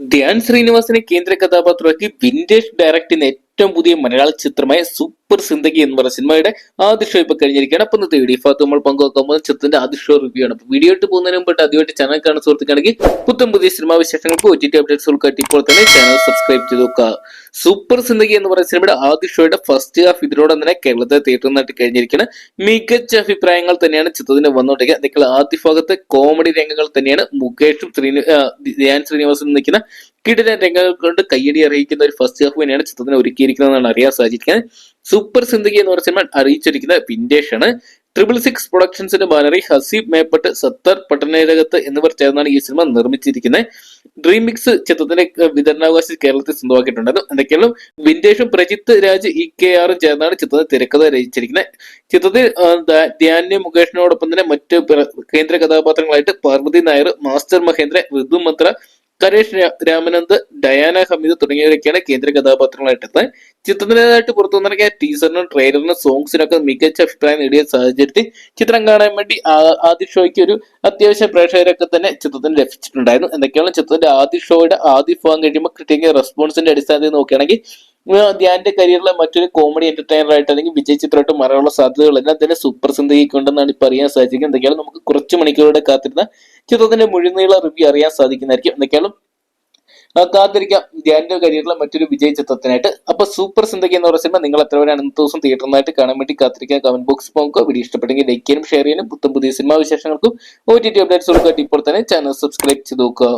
ധ്യാൻ ശ്രീനിവാസിന്റെ കേന്ദ്ര കഥാപാത്രമാക്കി വിന്റേജ് ഡയറക്ടിന് ഏറ്റവും പുതിയ മലയാള ചിത്രമായ സൂപ്പർ സിന്ദഗി എന്ന് പറഞ്ഞ സിനിമയുടെ ആദ്യ ഷോ ഇപ്പൊ കഴിഞ്ഞിരിക്കുകയാണ്. അപ്പൊ ഇന്നത്തെ വീഡിയോ ഭാഗത്ത് നമ്മൾ പങ്കുവെക്കാൻ പോകുന്ന ചിത്രത്തിന്റെ ആദ്യ ഷോ റിവ്യൂ ആണ്. വീഡിയോ ഇട്ട് പോകുന്നതിന് മുമ്പിട്ട് ആദ്യമായിട്ട് ചാനൽ കാണുന്ന സുഹൃത്തുക്കാണെങ്കിൽ പുത്തൻ പുതിയ സിനിമാ വിശേഷങ്ങൾക്ക് ഒ ടി ടി അപ്ഡേറ്റ്സുകൾക്കായിട്ട് ഇപ്പോൾ തന്നെ ചാനൽ സബ്സ്ക്രൈബ് ചെയ്ത് നോക്കുക. സൂപ്പർ സിന്ദഗി എന്ന് പറയുന്ന സിനിമയുടെ ആദ്യ ഷോയുടെ ഫസ്റ്റ് ഹാഫ് ഇതിനോടൊപ്പം തന്നെ കേരളത്തെ തിയേറ്ററിൽ നിന്നായിട്ട് കഴിഞ്ഞിരിക്കുന്ന മികച്ച അഭിപ്രായങ്ങൾ തന്നെയാണ് ചിത്രത്തിന് വന്നുകൊണ്ടിരിക്കുക നിങ്ങൾ ആദ്യ ഭാഗത്തെ കോമഡി രംഗങ്ങൾ തന്നെയാണ് മുകേഷും ശ്രീനി ധ്യാൻ നിൽക്കുന്ന കിടിലൻ രംഗങ്ങൾ കൊണ്ട് കയ്യടി അറിയിക്കുന്ന ഒരു ഫസ്റ്റ് ഹാഫ് തന്നെയാണ് ചിത്രത്തിന് ഒരുക്കിയിരിക്കുന്നതെന്നാണ് അറിയാൻ സാധിക്കുന്നത്. സൂപ്പർ സിന്ദഗി എന്ന് പറഞ്ഞ സിനിമ അറിയിച്ചിരിക്കുന്ന വിന്റേഷ് ആണ് ട്രിപ്പിൾ സിക്സ് പ്രൊഡക്ഷൻസിന്റെ ബാനറി ഹസീബ് മേപ്പട്ട് സത്തർ പട്ടണരകത്ത് എന്നിവർ ചേർന്നാണ് ഈ സിനിമ നിർമ്മിച്ചിരിക്കുന്നത്. ഡ്രീം മിക്സ് ചിത്രത്തിന്റെ വിതരണാവകാശം കേരളത്തിൽ സ്വന്തമാക്കിയിട്ടുണ്ടായിരുന്നു. എന്തൊക്കെയാണ് വിന്റേഷും പ്രജിത്ത് രാജ് ഇ കെ ആറും ചേർന്നാണ് ചിത്രത്തെ തിരക്കഥ രചിച്ചിരിക്കുന്നത്. ചിത്രത്തിൽ ധ്യാന്യ മുകേഷിനോടൊപ്പം തന്നെ മറ്റ് കേന്ദ്ര കഥാപാത്രങ്ങളായിട്ട് പാർവതി നായർ മാസ്റ്റർ മഹേന്ദ്ര ഋതു മന്ത്ര കരേഷ് രാമനന്ദ് ഡയാന ഹമീദ് തുടങ്ങിയവരൊക്കെയാണ് കേന്ദ്ര കഥാപാത്രങ്ങളായിട്ട് എത്തുന്നത് ചിത്രത്തിന്റെതായിട്ട് പുറത്തു വന്നിറങ്ങിയ ടീസറിനും ട്രെയിലറിനും സോങ്സിനൊക്കെ മികച്ച അഭിപ്രായം നേടിയ സാഹചര്യത്തിൽ ചിത്രം കാണാൻ വേണ്ടി ആദ്യ ഷോയ്ക്ക് ഒരു അത്യാവശ്യ പ്രേക്ഷകരൊക്കെ തന്നെ ചിത്രത്തിന് ലഭിച്ചിട്ടുണ്ടായിരുന്നു. എന്തൊക്കെയാണ് ചിത്രത്തിന്റെ ആദ്യ ഷോയുടെ ആദ്യ ഭാഗം കഴിയുമ്പോൾ കിട്ടിയ റെസ്പോൺസിന്റെ അടിസ്ഥാനത്തിൽ നോക്കുകയാണെങ്കിൽ ധ്യാന്റെ കരിയറിലെ മറ്റൊരു കോമഡി എന്റർടൈനർ ആയിട്ട് അല്ലെങ്കിൽ വിജയ് ചിത്രമായിട്ട് മാറാനുള്ള സാധ്യതകളെല്ലാം തന്നെ സൂപ്പർ സിന്ദഗിക്ക് ഉണ്ടെന്നാണ് ഇപ്പൊ അറിയാൻ സാധിക്കുക എന്തൊക്കെയാണ് നമുക്ക് കുറച്ച് മണിക്കൂറുടെ കാത്തിരുന്ന ചിത്രത്തിന്റെ മുഴുനീള റിവ്യൂ അറിയാൻ സാധിക്കുന്നതായിരിക്കും. എന്തൊക്കെയാണ് കാത്തിരിക്കാം. ധ്യാന്റെ കരിയറിലെ മറ്റൊരു വിജയ ചിത്രത്തിനായിട്ട്. അപ്പൊ സൂപ്പർ സിന്ദഗി എന്ന് പറയുന്ന സിനിമ നിങ്ങൾ എത്ര പേരാണ് ഇന്നത്തെ ദിവസം തിയേറ്ററിനായിട്ട് കാണാൻ വേണ്ടി കാത്തിരിക്കാം കമന്റ് ബോക്സ് പോകുക വീഡിയോ ഇഷ്ടപ്പെട്ടെങ്കിൽ ലൈക്ക് ചെയ്യാനും ഷെയർ ചെയ്യാനും. പുത്തൻ പുതിയ സിനിമാ വിശേഷങ്ങൾക്കും ഒ ടി ടി അപ്ഡേറ്റ്സ് കൊടുക്കുക. ഇപ്പോൾ തന്നെ ചാനൽ സബ്സ്ക്രൈബ് ചെയ്ത് നോക്കുക.